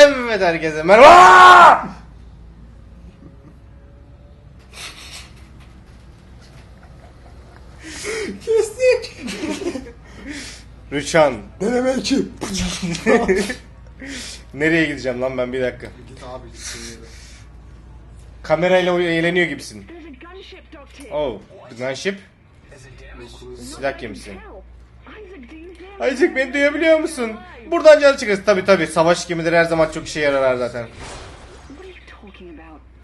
Evet herkese merhaba. Kestik. Rüçhan. Deneme 2. Nereye gideceğim lan ben bir dakika. Git abi git. Kamerayla oy- eğleniyor gibisin. There's a gunship docked here. Oh, gunship. Silah gemisi. Isaac, beni duyabiliyor musun? Buradan canı çıkarız. Tabi tabi savaş gemileri her zaman çok işe yarar zaten.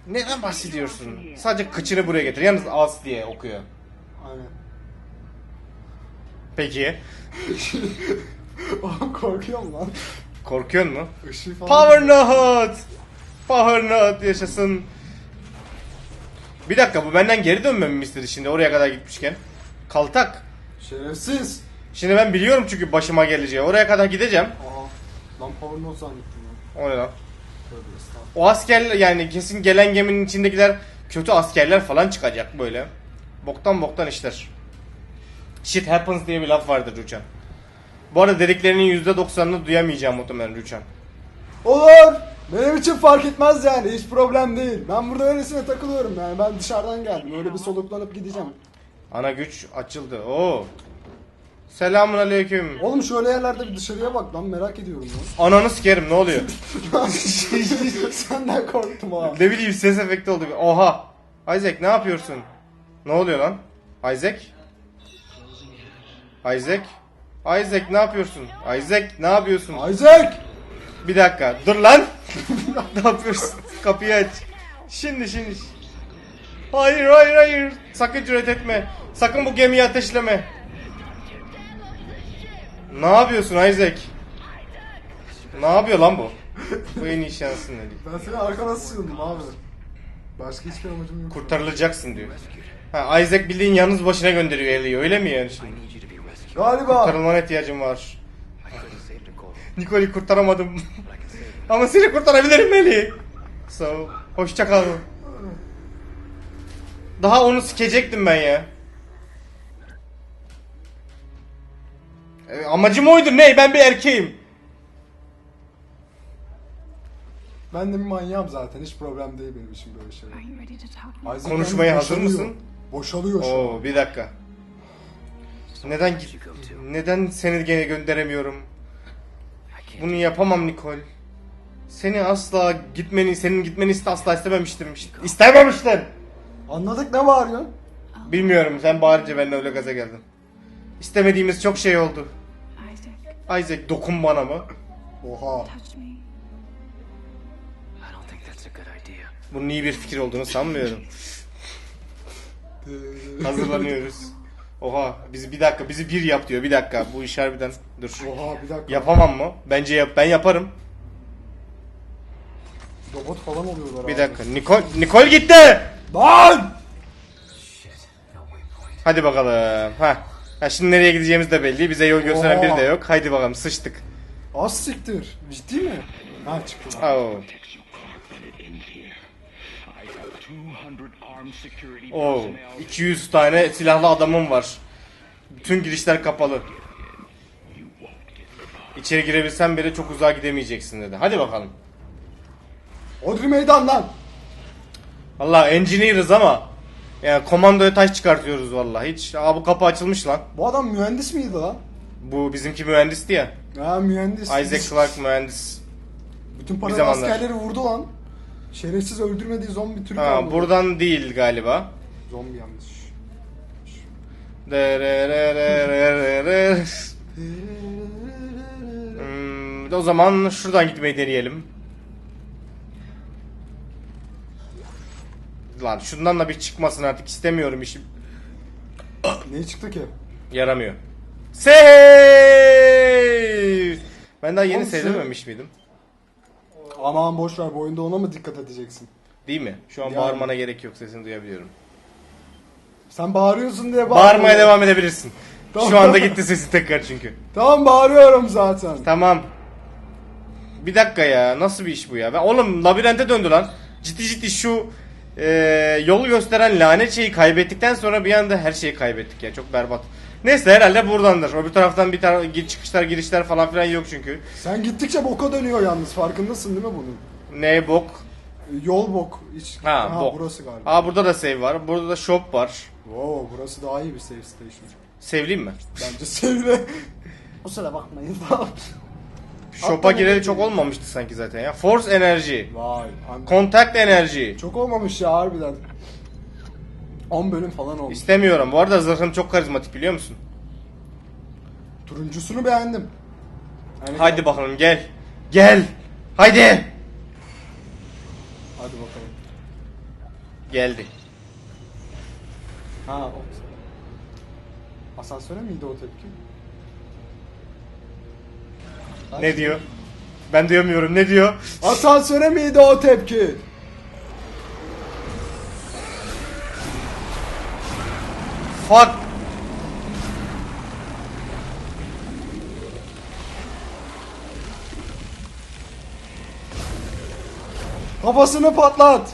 Neden bahsediyorsun? Sadece kıçını buraya getir. Yalnız az diye okuyor. Aynen. Peki. Oğlum korkuyorum lan. Korkuyor mu? Işığı falan. Power Nut! Power Nut yaşasın. Bir dakika bu benden geri dönmemi mi istedi şimdi oraya kadar gitmişken? Kaltak. Şerefsiz. Şimdi ben biliyorum çünkü başıma geleceği. Oraya kadar gideceğim. Aha. Lan power not zannettim lan. O ne lan? O askerler yani kesin gelen geminin içindekiler kötü askerler falan çıkacak böyle. Boktan boktan işler. Shit happens diye bir laf vardır Rüçhan. Bu arada dediklerinin %90'ını duyamayacağım muhtemelen Rüçhan. Olur. Benim için fark etmez yani. Hiç problem değil. Ben burada öylesine takılıyorum yani. Ben dışarıdan geldim. Öyle bir soluklanıp gideceğim. Ana güç açıldı. Oo. Selamun aleyküm. Oğlum şöyle yerlerde bir dışarıya bak lan merak ediyorum lan. Ananı sikerim ne oluyor? Senden korktum ha. ne bileyim ses efekti oldu. Oha. Isaac ne yapıyorsun? Ne oluyor lan? Isaac? Isaac? Isaac ne yapıyorsun? Isaac ne yapıyorsun? Isaac! Bir dakika. Dur lan. ne yapıyorsun? Kapıyı aç. Şimdi şimdi. Hayır hayır hayır. Sakın cüret etme. Sakın bu gemiyi ateşleme. Ne yapıyorsun Isaac? Ne yapıyor lan bu? Bu en iyi şansın dedi. Ben seni arkana sığındım abi. Başka hiçbir amacım yok. Kurtarılacaksın diyor. Ha Isaac bildiğin yalnız başına gönderiyor Ellie'yi öyle mi yani şimdi? Galiba. Kurtarılmana ihtiyacım var. Nicole'i kurtaramadım. Ama seni kurtarabilirim Ellie. So, hoşça kal. Daha onu sikecektim ben ya. E, amacım oydu ne? Ben bir erkeğim. Ben de bir manyağım zaten. Hiç problem değil benim için böyle şeyler. Isaac Konuşmaya hazır boşalıyor. mısın? Boşalıyor şu an. Oo bir dakika. Neden git? Neden seni gene gönderemiyorum? Bunu yapamam Nicole. Seni asla gitmeni, senin gitmeni iste asla istememiştim. İstememiştim. Anladık ne bağırıyorsun? Bilmiyorum sen bağırınca ben de öyle gaza geldim. İstemediğimiz çok şey oldu. Isaac, dokun bana mı? Oha. touch me. I don't think that's a good idea. Bunun iyi bir fikir olduğunu sanmıyorum. Hazırlanıyoruz. Oha bizi bir dakika bizi bir yap diyor bir dakika bu iş harbiden dur. Oha bir dakika. Yapamam mı? Bence yap ben yaparım. Robot falan oluyorlar Bir abi. dakika Nicole, Nicole gitti. Lan! Hadi bakalım. Ha. Ha şimdi nereye gideceğimiz de belli. Bize yol gösteren Oha. biri de yok. Haydi bakalım sıçtık. Az siktir. Ciddi mi? Ha çıktı. lan. Oo. Oo. 200 tane silahlı adamım var. Bütün girişler kapalı. İçeri girebilsen bile çok uzağa gidemeyeceksin dedi. Hadi bakalım. Odri meydan lan. Valla engineer'ız ama yani komandoya taş çıkartıyoruz vallahi. Hiç aa bu kapı açılmış lan. Bu adam mühendis miydi lan? Bu bizimki mühendisti ya. Ha mühendis. Isaac Clarke mühendis. Bütün paralı zamanlar. askerleri vurdu lan. Şerefsiz öldürmediği zombi türü Ha kaldı. buradan değil galiba. Zombi yanlış. Derererererere. Lan şundan da bir çıkmasın artık istemiyorum işim. Ne çıktı ki? Yaramıyor. Save! Ben daha yeni Oğlum, sevmemiş miydim? Aman boş ver bu oyunda ona mı dikkat edeceksin? Değil mi? Şu an Yani. bağırmana gerek yok sesini duyabiliyorum. Sen bağırıyorsun diye bağırıyorum. Bağırmaya devam edebilirsin. Tamam. Şu anda gitti sesi tekrar çünkü. Tamam bağırıyorum zaten. Tamam. Bir dakika ya. Nasıl bir iş bu ya? Ben, oğlum labirente döndü lan. Ciddi ciddi şu e, yolu gösteren lanet şeyi kaybettikten sonra bir anda her şeyi kaybettik ya. Çok berbat. Neyse herhalde buradandır. O bir taraftan bir tara gir çıkışlar girişler falan filan yok çünkü. Sen gittikçe boka dönüyor yalnız farkındasın değil mi bunun? Ne bok? E, Yol bok. Hiç... Ha, bok. burası galiba. Aa burada da save var. Burada da shop var. Wow burası daha iyi bir save station. Sevleyeyim mi? Bence sevle. Kusura bakmayın. Shop'a gireli çok olmamıştı sanki zaten ya. Force enerji. Vay. Contact enerji. Çok olmamış ya harbiden. 10 bölüm falan olmuş. İstemiyorum. Bu arada zırhım çok karizmatik biliyor musun? Turuncusunu beğendim. Yani- Haydi bakalım gel. Gel. Haydi. Hadi bakalım. Geldi. Ha o. Asansöre miydi o tepki? Ne diyor? Ben duyamıyorum. Ne diyor? Asansöre miydi o tepki? Fuck. Kafasını patlat.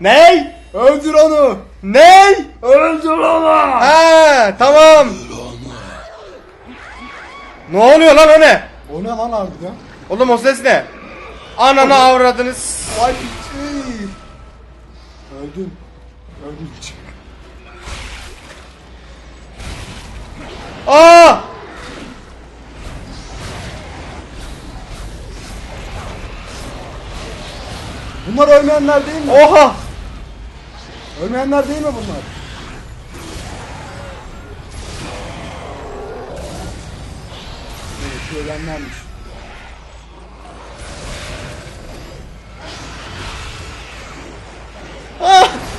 Ney? Öldür onu. Ney? Öldür onu. Ha, tamam. Ne oluyor lan o ne? O ne lan harbiden? Oğlum o ses ne? Ananı avradınız. Vay piçi. Öldün. Öldün piçi. Aa! Bunlar ölmeyenler değil mi? Oha! Ölmeyenler değil mi bunlar? Evet, şu ölenlermiş. Ah!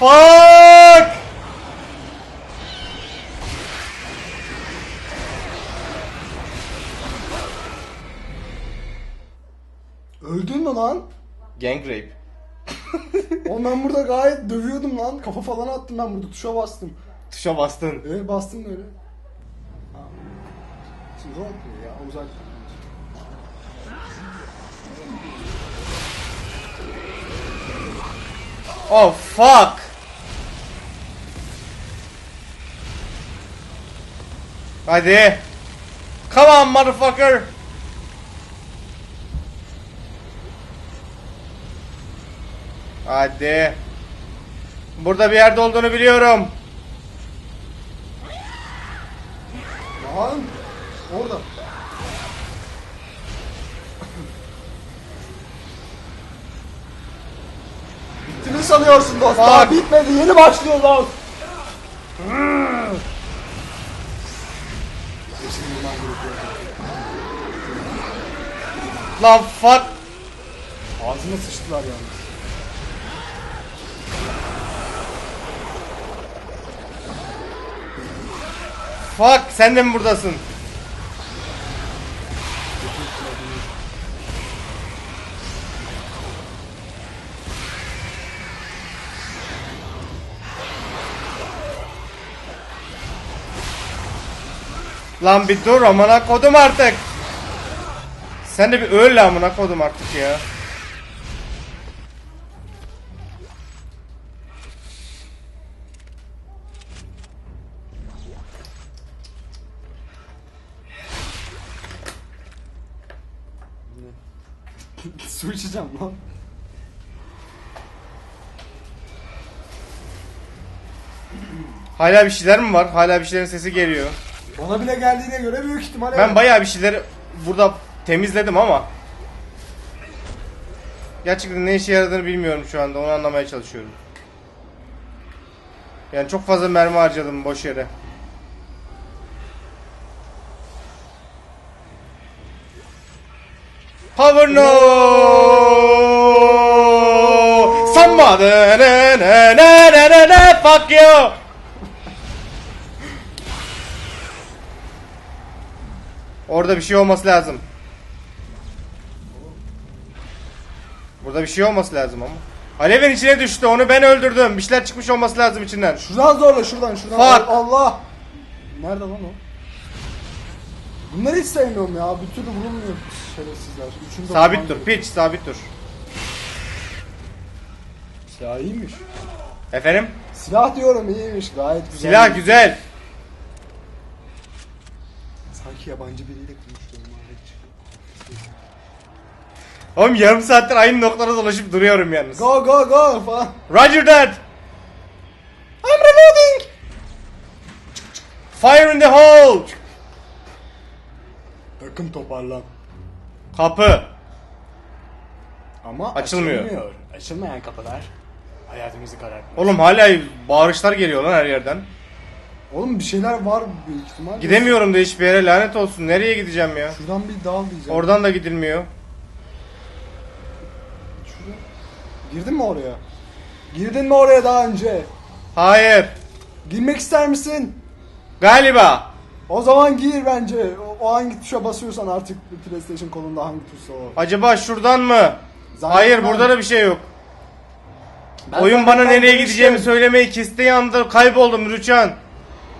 Fuck! Öldün mü lan? Gang rape. Oğlum ben burada gayet dövüyordum lan. Kafa falan attım ben burada tuşa bastım. Tuşa bastın. Ee bastım öyle. Ha. Şimdi roleplay ya uzak. Oh fuck! Hadi. Come on motherfucker. Hadi. Burada bir yerde olduğunu biliyorum. Lan orada. Bitti mi sanıyorsun dost? Daha bitmedi yeni başlıyor lan. Lan fuck. Ağzına sıçtılar yalnız. Fuck sen de mi buradasın? Lan bir dur amına kodum artık. Sen de bir öl amına kodum artık ya. Su içeceğim lan. Hala bir şeyler mi var? Hala bir şeylerin sesi geliyor. Bana bile geldiğine göre büyük ihtimalle. Ben bayağı bir şeyleri burada temizledim ama gerçekten ne işe yaradığını bilmiyorum şu anda. Onu anlamaya çalışıyorum. Yani çok fazla mermi harcadım boş yere. Power no! Na na na na na fuck you! Orada bir şey olması lazım. Burada bir şey olması lazım ama. Alevin içine düştü. Onu ben öldürdüm. Bir şeyler çıkmış olması lazım içinden. Şuradan zorla şuradan şuradan. Fuck. Allah. Nerede lan o? Bunları hiç sevmiyorum ya. Bir türlü vurulmuyor şerefsizler. Üçünü de Sabit dur. Piç sabit dur. Silah iyiymiş. Efendim? Silah diyorum iyiymiş. Gayet güzel. Silah güzel. Sanki yabancı biriyle konuşuyorum. Oğlum yarım saattir aynı noktada dolaşıp duruyorum yalnız. Go go go falan. Roger that. I'm reloading. Fire in the hole. Takım toparlan. Kapı. Ama Açılmıyor. açılmıyor. Açılmayan kapılar hayatımızı karartıyor. Oğlum hala bağırışlar geliyor lan her yerden. Oğlum bir şeyler var büyük ihtimal. Gidemiyorum da hiçbir yere lanet olsun. Nereye gideceğim ya? Şuradan bir dal diyeceğim. Oradan da gidilmiyor. Şurada. Girdin mi oraya? Girdin mi oraya daha önce? Hayır. Girmek ister misin? Galiba. O zaman gir bence. O, o hangi tuşa basıyorsan artık PlayStation kolunda hangi tuşsa o. Acaba şuradan mı? Zannetmem. Hayır burada da bir şey yok. Ben Oyun zaten bana nereye demiştim. gideceğimi söylemeyi kestiği anda kayboldum Rüçhan.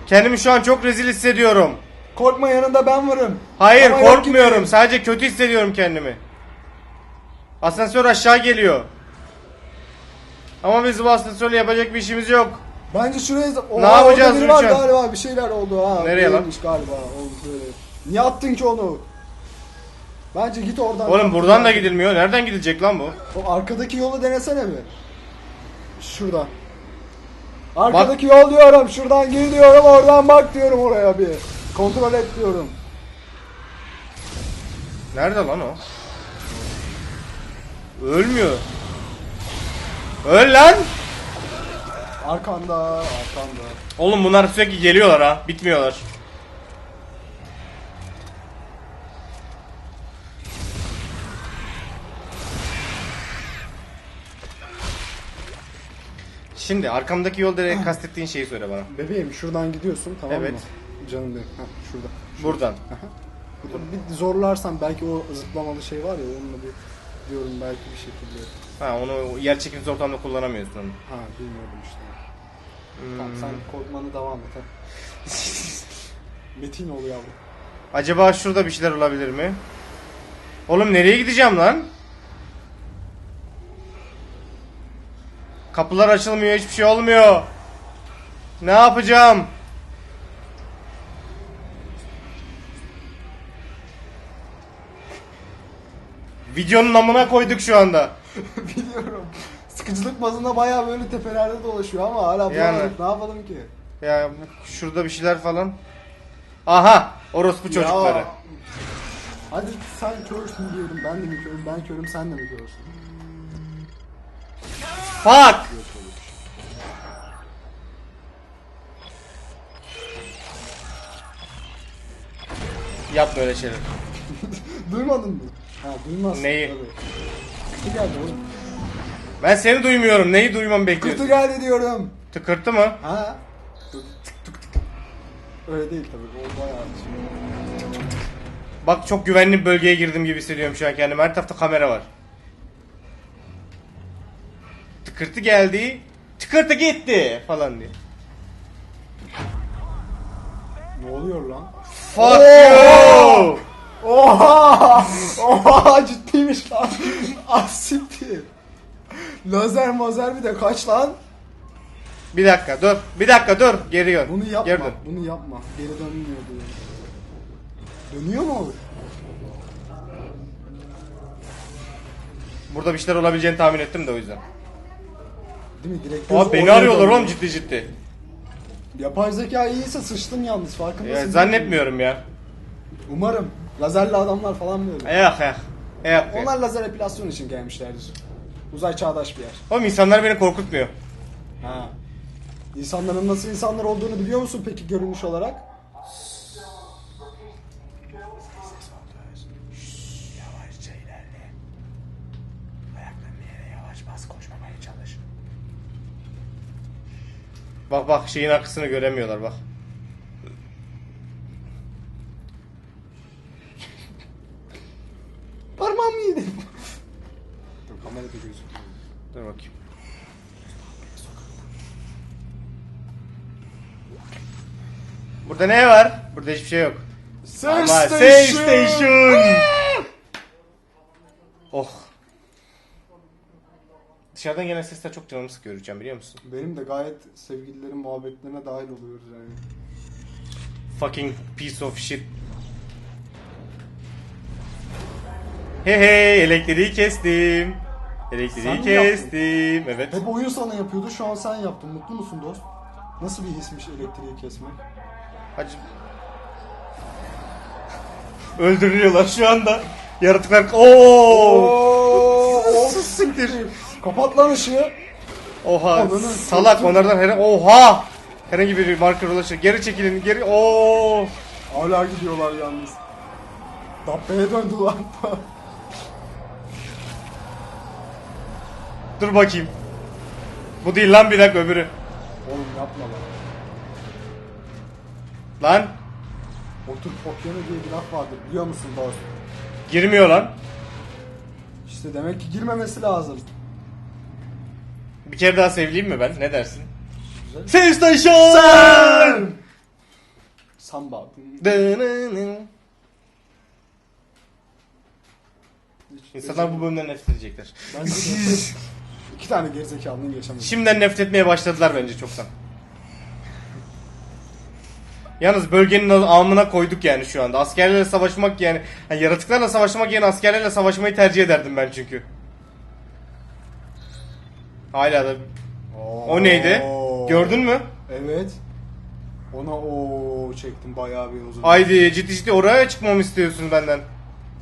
Kendimi şu an çok rezil hissediyorum. Korkma yanında ben varım. Hayır Ama korkmuyorum. Sadece kötü hissediyorum kendimi. Asansör aşağı geliyor. Ama biz bu asansörle yapacak bir işimiz yok. Bence şuraya... Oha, Ne yapacağız orada biri var Rüçhan? galiba bir şeyler oldu ha. Nereye lan? Değilmiş galiba oldu böyle. Niye attın ki onu? Bence git oradan. Oğlum buradan da gidilmiyor. Nereden gidilecek lan bu? O arkadaki yolu denesene bir. Şuradan. Arkadaki yol diyorum. Şuradan gir diyorum. Oradan bak diyorum oraya bir. Kontrol et diyorum. Nerede lan o? Ölmüyor. Öl lan. Arkanda, arkanda. Oğlum bunlar sürekli geliyorlar ha. Bitmiyorlar. Şimdi arkamdaki yol direkt kastettiğin şeyi söyle bana. Bebeğim şuradan gidiyorsun tamam Evet. mı? Canım benim. Heh, şurada. Buradan. Burada bir zorlarsan belki o zıplamalı şey var ya onunla bir diyorum belki bir şekilde. Ha onu yer çekimsiz ortamda kullanamıyorsun onu. Ha bilmiyordum işte. Hmm. Tamam sen korkmanı devam et. ha. Metin ol yavrum. Acaba şurada bir şeyler olabilir mi? Oğlum nereye gideceğim lan? Kapılar açılmıyor, hiçbir şey olmuyor. Ne yapacağım? Videonun namına koyduk şu anda. Biliyorum. Sıkıcılık bazında bayağı böyle tepelerde dolaşıyor ama hala bulamadık. Yani. Ne yapalım ki? Ya şurada bir şeyler falan. Aha, orospu çocukları. Ya. Hadi sen körsün diyorum. Ben de mi körüm? Ben körüm sen de mi körsün? Fuck! Yap böyle şeyler. Duymadın mı? Ha duymazsın. Neyi? Tabii. Kutu geldi oğlum. Ben seni duymuyorum. Neyi duymamı Kutu bekliyorsun? geldi diyorum. Tıkırtı mı? Ha? Tık tık tık. Öyle değil tabii. O bayağı şey. Bak çok güvenli bir bölgeye girdim gibi hissediyorum şu an kendimi. Her tarafta kamera var. Tıkırtı geldi. Tıkırtı gitti falan diye. Ne oluyor lan? Fuck you! Oha! Oha ciddiymiş lan. Asiktir. Lazer mazer bir de kaç lan? Bir dakika dur. Bir dakika dur. Geri dön. Bunu yapma. Geri dön. Bunu yapma. Geri dönmüyor diyor. Dönüyor mu? o? Burada bir şeyler olabileceğini tahmin ettim de o yüzden. Değil mi? Direkt gözü beni arıyorlar oğlum ciddi ciddi. Yapay zeka iyiyse sıçtın yalnız farkındasın. Ya, zannetmiyorum ya. Umarım. Lazerli adamlar falan böyle. Eh eh. Eh. Onlar lazer epilasyon için gelmişlerdir. Uzay çağdaş bir yer. Oğlum insanlar beni korkutmuyor. Ha. İnsanların nasıl insanlar olduğunu biliyor musun peki görünüş olarak? Yavaşça ilerle. Ayaklarını yere yavaş bas koşmamaya çalış. Bak bak şeyin arkasını göremiyorlar bak. Burada ne var? Burada hiçbir şey yok. Save Ama station. save station. oh. Dışarıdan gelen sesler çok canımı sıkıyor Rüçhan biliyor musun? Benim de gayet sevgililerin muhabbetlerine dahil oluyoruz yani. Fucking piece of shit. Hey hey elektriği kestim. Elektriği Sen kestim. Evet. Hep oyun sana yapıyordu şu an sen yaptın. Mutlu musun dost? Nasıl bir hismiş elektriği kesmek? Hacı. Öldürülüyorlar şu anda. Yaratıklar. Oo! Sus siktir. Kapat lan ışığı. Oha. Ananı Salak satayım. onlardan her Oha! Herhangi bir marker ulaşır. Geri çekilin. Geri. Oo! Hala gidiyorlar yalnız. Dabbe'ye döndü lan. Dur bakayım. Bu değil lan bir dakika öbürü. Oğlum yapma lan. Lan Otur Pokyano diye bir laf vardır biliyor musun dost? girmiyor lan. İşte demek ki girmemesi lazım. Bir kere daha sevleyeyim mi ben? Ne dersin? Güzel. Save station! Samba. İnsanlar bu bölümden nefret edecekler. Bence de- İki tane gerizekalının yaşaması. Şimdiden nefret etmeye başladılar bence çoktan. Yalnız bölgenin amına koyduk yani şu anda. Askerlerle savaşmak yani, hani yaratıklarla savaşmak yerine askerlerle savaşmayı tercih ederdim ben çünkü. Hala da. O neydi? Gördün mü? Evet. Ona o çektim bayağı bir uzun. Haydi ciddi ciddi oraya çıkmamı istiyorsun benden.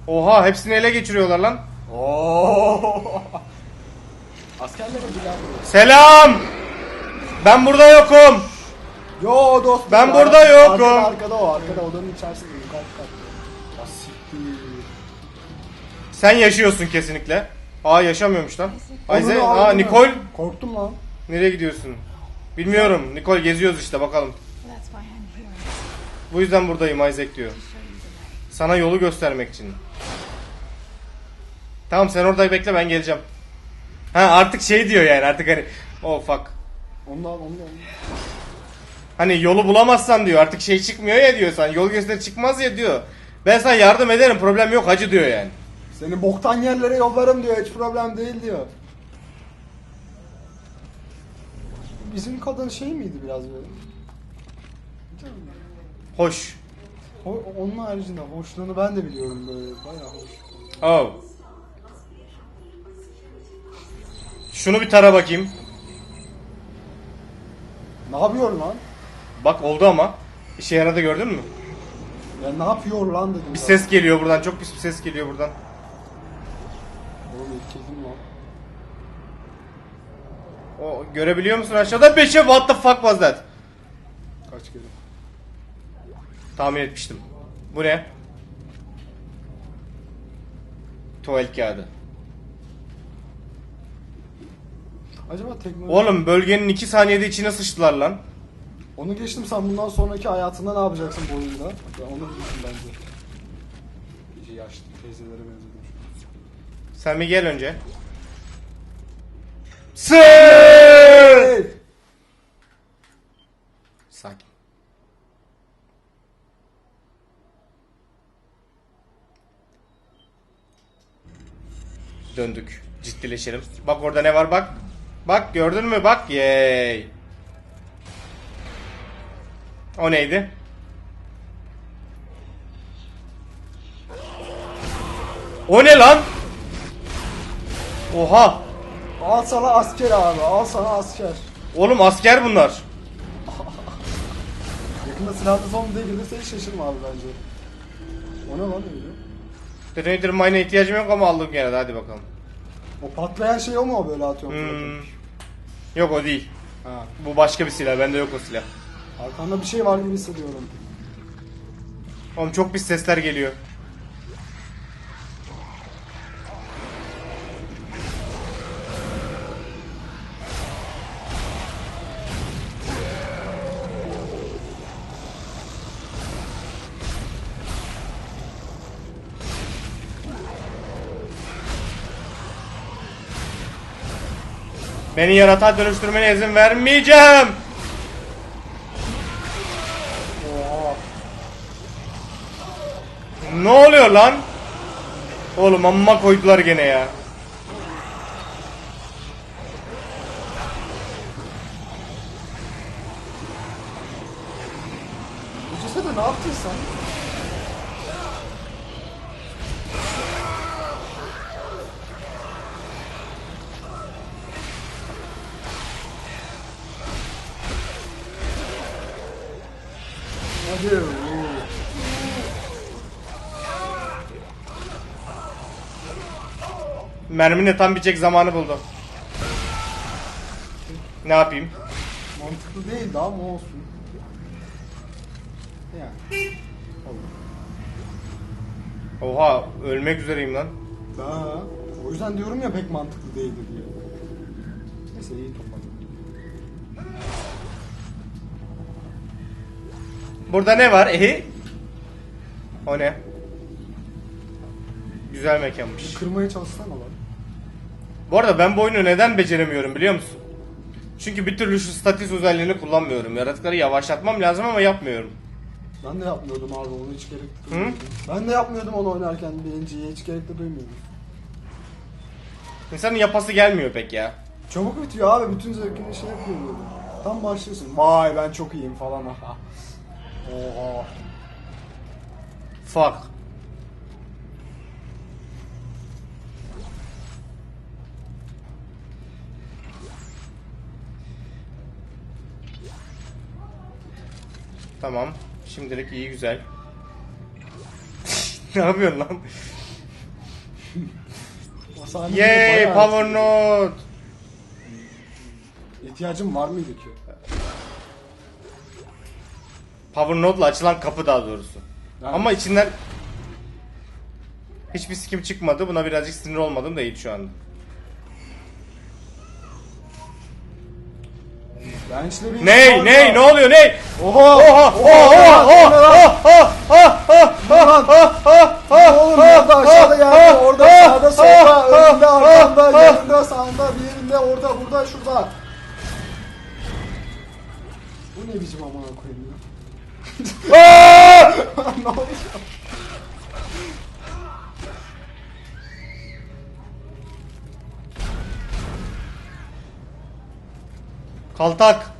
Oha hepsini ele geçiriyorlar lan. Oo. Askerlere bilen Selam! Ben burada yokum. Yo dost. Ben burada yokum. Arkada, arkada o. Arkada odanın içerisinde. Kalk kalk. Ya siktir. Sen yaşıyorsun kesinlikle. Aa yaşamıyormuş lan. Ayze, Onu aa aldın mı? Nikol. Korktum lan. Nereye gidiyorsun? Bilmiyorum. Nikol geziyoruz işte bakalım. That's why I'm here. Bu yüzden buradayım Isaac diyor. Sana yolu göstermek için. Tamam sen orada bekle ben geleceğim. Ha artık şey diyor yani artık hani oh fuck. Ondan ondan. ondan. Hani yolu bulamazsan diyor artık şey çıkmıyor ya diyor sen yol göster çıkmaz ya diyor. Ben sana yardım ederim problem yok hacı diyor yani. Seni boktan yerlere yollarım diyor. Hiç problem değil diyor. Bizim kadın şey miydi biraz böyle? Hoş. O, onun haricinde hoşluğunu ben de biliyorum böyle. Bayağı hoş. Oh. Şunu bir tara bakayım. Ne yapıyor lan? Bak oldu ama. İşe yaradı gördün mü? Ya ne yapıyor lan dedim. Bir zaten. ses geliyor buradan. Çok pis bir ses geliyor buradan. Oğlum etkiledim lan. O görebiliyor musun aşağıda? Beşe what the fuck was that? Kaç kere. Tahmin etmiştim. Bu ne? Tuvalet kağıdı. Acaba teknoloji... Oğlum bölgenin 2 saniyede içine sıçtılar lan. Onu geçtim sen bundan sonraki hayatında ne yapacaksın bu oyunda? Ya onu bilirsin bence. İyice yaşlı teyzelere benzedim. Sen bir gel önce. Sır! Sakin. Döndük. Ciddileşelim. Bak orada ne var bak. Bak gördün mü bak. Yay. O neydi? O ne lan? Oha. Al sana asker abi, al sana asker. Oğlum asker bunlar. Yakında silahlı zombi gelirse hiç şaşırma abi bence. O ne lan öyle? Detonator mine'a ihtiyacım yok ama aldım gene de hadi bakalım. O patlayan şey o mu böyle atıyorum? Hmm. Yok o değil. Ha. Bu başka bir silah. Bende yok o silah. Arkamda bir şey var gibi hissediyorum. Oğlum çok pis sesler geliyor. Beni yaratığa dönüştürmene izin vermeyeceğim. Ne oluyor lan? Oğlum amma koydular gene ya. Merminin tam bitecek zamanı buldu. Ne yapayım? Mantıklı değildi ama olsun. Yani. Olur. Oha ölmek üzereyim lan. Ha, o yüzden diyorum ya pek mantıklı değildi diye. Neyse iyi topladım. Burada ne var? Ehe. O ne? Güzel mekanmış. Kırmaya çalışsana lan. Bu arada ben bu oyunu neden beceremiyorum biliyor musun? Çünkü bir türlü şu statis özelliğini kullanmıyorum. Yaratıkları yavaşlatmam lazım ama yapmıyorum. Ben de yapmıyordum abi onu hiç gerek duymuyordum. Ben de yapmıyordum onu oynarken birinciyi hiç gerek de duymuyordum. İnsanın yapası gelmiyor pek ya. Çabuk bitiyor abi bütün zevkini şey yapıyor. Tam başlıyorsun. Vay ben çok iyiyim falan. Oha. Fuck. Tamam. Şimdilik iyi güzel. ne yapıyorsun lan? Yay bayağı- power node. İhtiyacım var mıydı ki? Power node'la açılan kapı daha doğrusu. Yani- Ama içinden hiçbir sikim çıkmadı. Buna birazcık sinir olmadım da iyi şu anda. Ben işte bir... Ney ney ne oluyor ney? Oha! Oha oha oha Ne olur orada aşağıda yerde, orada sağda solda, önünde arkanda, yanında sağında, bir yerinde, orada burada şurada. Bu ne biçim amına koyayım ya? Kaltak.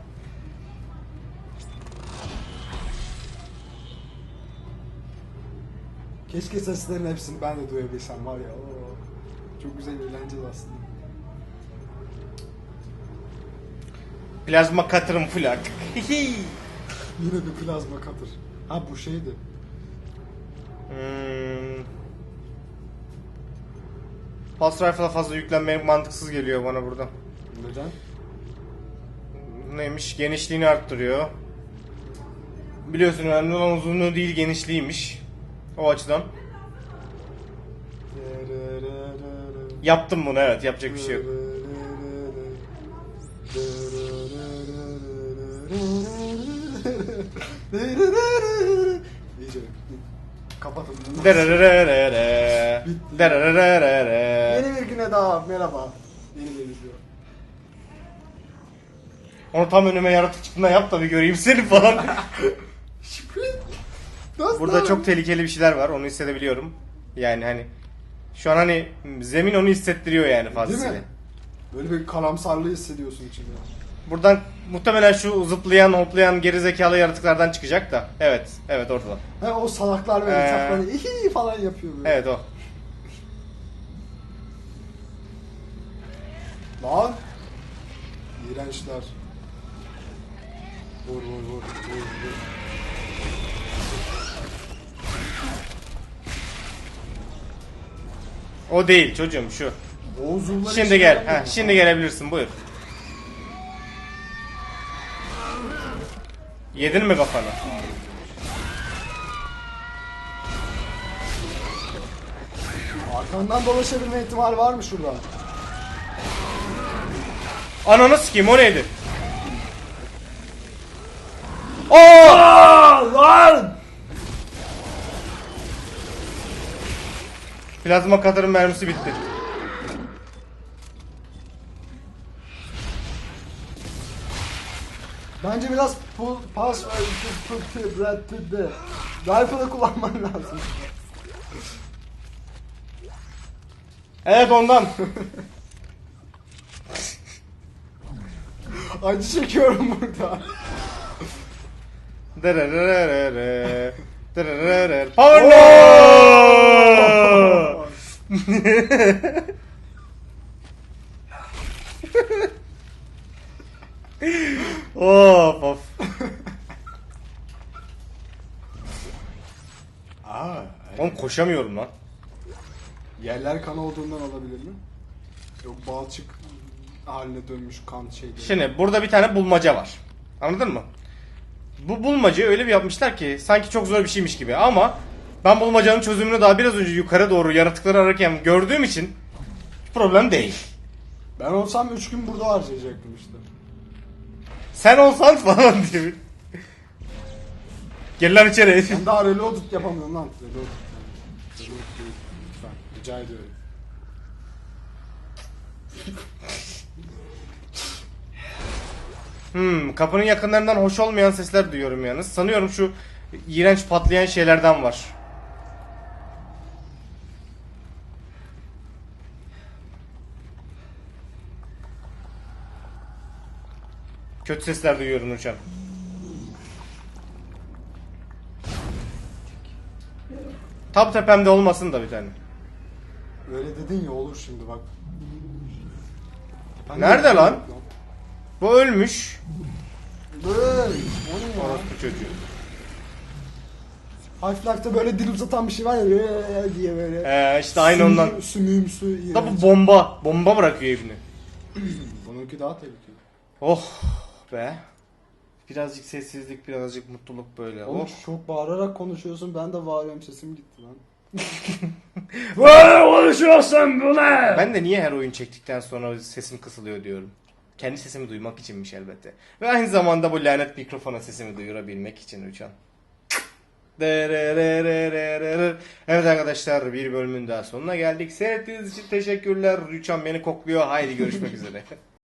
Keşke seslerin hepsini ben de duyabilsem var ya. Oo. Çok güzel eğlenceli aslında. Plazma katırım flak. Yine bir plazma katır. Ha bu şeydi. hmm. Pulse Rifle'a fazla yüklenmek mantıksız geliyor bana burada. Neden? Neymiş? Genişliğini arttırıyor. Biliyorsun önemli olan uzunluğu değil genişliğiymiş. O açıdan. Yaptım bunu evet yapacak bir şey yok. Kapatın. Yeni bir güne daha merhaba. Yeni bir video. Onu tam önüme yaratık çıktığında yap da bir göreyim seni falan. Nasıl Burada çok tehlikeli bir şeyler var onu hissedebiliyorum. Yani hani şu an hani zemin onu hissettiriyor yani Değil fazlasıyla. mi? Böyle bir karamsarlığı hissediyorsun içinde. Buradan muhtemelen şu zıplayan, hoplayan geri zekalı yaratıklardan çıkacak da. Evet, evet orada. Ha o salaklar böyle Ee. ee... ihi falan yapıyor böyle. Evet o. Lan. İğrençler. Vur vur vur vur vur. O değil çocuğum şu. O uzunlar Şimdi gel. mu? şimdi gelebilirsin buyur. Yedin mi kafanı? Arkandan dolaşabilme ihtimali var mı şurada? Ananı sikeyim o neydi? Aa! Lan! Plazma katırın mermisi bitti. Bence biraz pull, pass. Rifle'ı kullanman lazım. Evet ondan. Acı çekiyorum burada. Dırırırırırı. Dırırırırır. Power no! of of. Aa, Oğlum koşamıyorum lan. yerler kan olduğundan olabilir mi? Yok balçık haline dönmüş kan şeyleri. Şimdi burada bir tane bulmaca var. Anladın mı? Bu bulmacayı öyle bir yapmışlar ki sanki çok zor bir şeymiş gibi ama ben bulmacanın çözümünü daha biraz önce yukarı doğru yaratıkları ararken gördüğüm için problem değil. Ben olsam 3 gün burada harcayacaktım işte. Sen olsan falan diye. Gel lan içeri. Ben daha reloaded yapamıyorum lan. Değil. Lütfen. Rica ediyorum. Hmm, kapının yakınlarından hoş olmayan sesler duyuyorum yalnız. Sanıyorum şu iğrenç patlayan şeylerden var. Kötü sesler duyuyorum Uçan. Tap tepemde olmasın da bir tane. Öyle dedin ya olur şimdi bak. Ben Nerede de- lan? Bu ölmüş. Böyle. O ne ya? Orospu çocuğu. Half-Life'da böyle dil uzatan bir şey var ya diye böyle. Ee, işte aynı ondan. Sümü- Sümüğümsü Da bu iğrenç. bomba. Bomba bırakıyor evini. Bununki daha tehlikeli. Oh be. Birazcık sessizlik, birazcık mutluluk böyle. Oğlum Oh. çok bağırarak konuşuyorsun ben de bağırıyorum sesim gitti lan. Böyle konuşuyorsun bu ne? Ben de niye her oyun çektikten sonra sesim kısılıyor diyorum. Kendi sesimi duymak içinmiş elbette. Ve aynı zamanda bu lanet mikrofona sesimi duyurabilmek için. Dererererererer. Evet arkadaşlar bir bölümün daha sonuna geldik. Seyrettiğiniz için teşekkürler. Rüçhan beni kokluyor. Haydi görüşmek üzere.